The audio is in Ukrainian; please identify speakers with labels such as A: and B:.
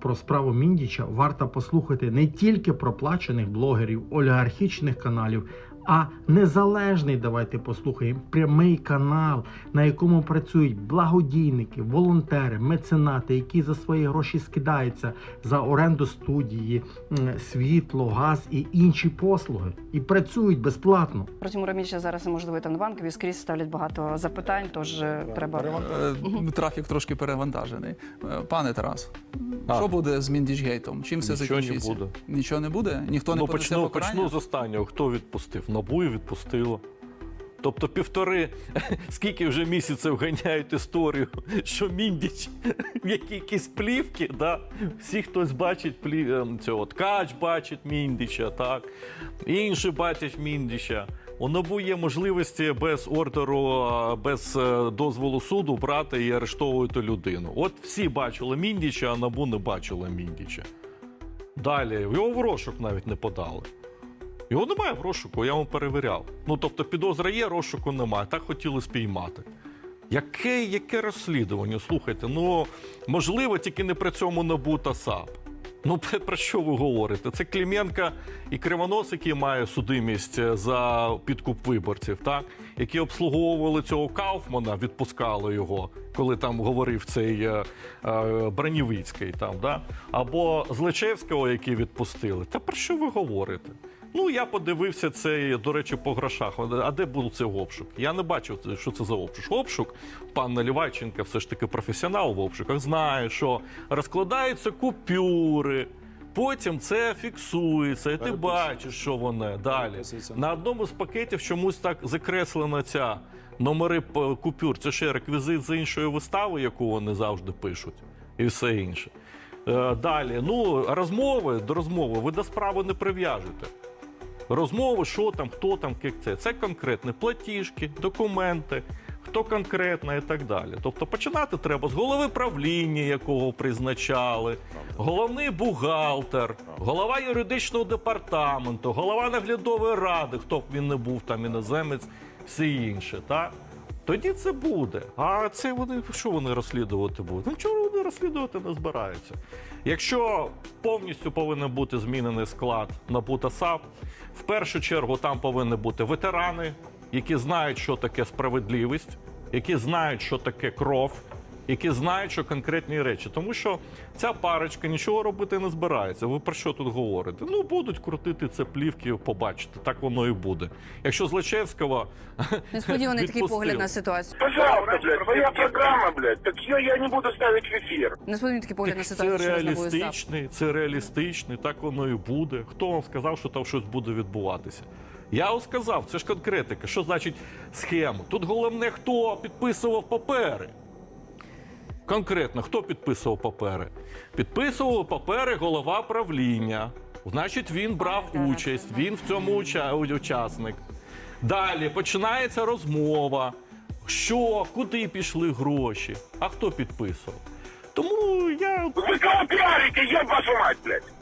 A: про справу Міндіча, варто послухати не тільки проплачених блогерів, олігархічних каналів, а незалежний. Давайте послухаємо прямий канал, на якому працюють благодійники, волонтери, меценати, які за свої гроші скидаються за оренду студії, світло, газ і інші послуги, і працюють безплатно.
B: Про Тимура зараз неможливо йти на банкові, скрізь ставлять багато запитань, тож е, треба.
C: Е, Трафік трошки перевантажений. Е, Пане Тарас,
D: А.
C: що буде з Міндічгейтом? Чим все
D: Нічого не буде.
C: Нічого не буде? Ніхто не
D: ну,
C: понесе
D: почну,
C: покарання?
D: почну з останнього. Хто відпустив? Набу і відпустило. Тобто півтори, скільки вже місяців ганяють історію, що Міндіч, які якісь плівки, да? всі хтось бачить плів... ем, цього ткач бачить Міндіча, так? інші бачать Міндіча. У НАБУ є можливості без ордеру, без е, дозволу суду брати і арештовувати людину. От всі бачили Міндіча, а НАБУ не бачила Міндіча. Далі його в розшук навіть не подали. Його немає в розшуку, я вам перевіряв. Ну тобто, підозра є, розшуку немає. Так хотіли спіймати. Яке, яке розслідування? Слухайте, ну можливо, тільки не при цьому НАБУ та САП. Ну, про- що ви говорите? Це Клименко і Кривонос, який має судимість за підкуп виборців, так? які обслуговували цього Кауфмана, відпускали його, коли там говорив цей е, е, Бронєвицький, там, да? або Злечевського, який відпустили. Та про що ви говорите? Ну, я подивився цей, до речі, по грошах. А де був цей обшук? Я не бачив, це- що це за обшук. Обшук, пан Наливайченко, все ж таки професіонал в обшуках, знає, що розкладаються купюри. Потім це фіксується, і ти бачиш, що воно далі. На одному з пакетів чомусь так закреслена ця номери купюр. Це ще реквізит з іншої вистави, яку вони завжди пишуть, і все інше. Е, Далі, ну розмови до розмови ви до справи не прив'яжете. Розмови, що там, хто там, як це. Це конкретні платіжки, документи, хто конкретно і так далі. Тобто починати треба з голови правління, якого призначали, головний бухгалтер, голова юридичного департаменту, голова наглядової ради, хто б він не був там іноземець, все інше. Так? Тоді це буде. А це вони що вони розслідувати будуть? Ну чого вони розслідувати не збираються? Якщо повністю повинен бути змінений склад НАБУ та САП, в першу чергу там повинні бути ветерани, які знають, що таке справедливість, які знають, що таке кров, які знають, що конкретні речі. Тому що ця парочка нічого робити не збирається. Ви про що тут говорите? Ну будуть крутити це плівки, побачите. Так воно і буде. Якщо Злочевського
B: Несподіваний такий погляд на ситуацію.
E: Пожалуйста, блядь, твоя программа, блядь. Так ее я не буду ставить в эфир.
B: Несподіваний такий погляд на ситуацію, що САП.
D: реалістичний, це реалістичний, так воно і буде. Хто вам сказав, що там щось буде відбуватися? Я вам сказав, це ж конкретика. Що значить схема? Тут головне, хто підписував папери. Конкретно, хто підписував папери? Підписував папери голова правління. Значить, він брав участь, він в цьому уча- учасник. Далі починається розмова. Що, куди пішли гроші? А хто підписував? Тому я
E: Вы кого пиарите, еб вашу мать, блядь?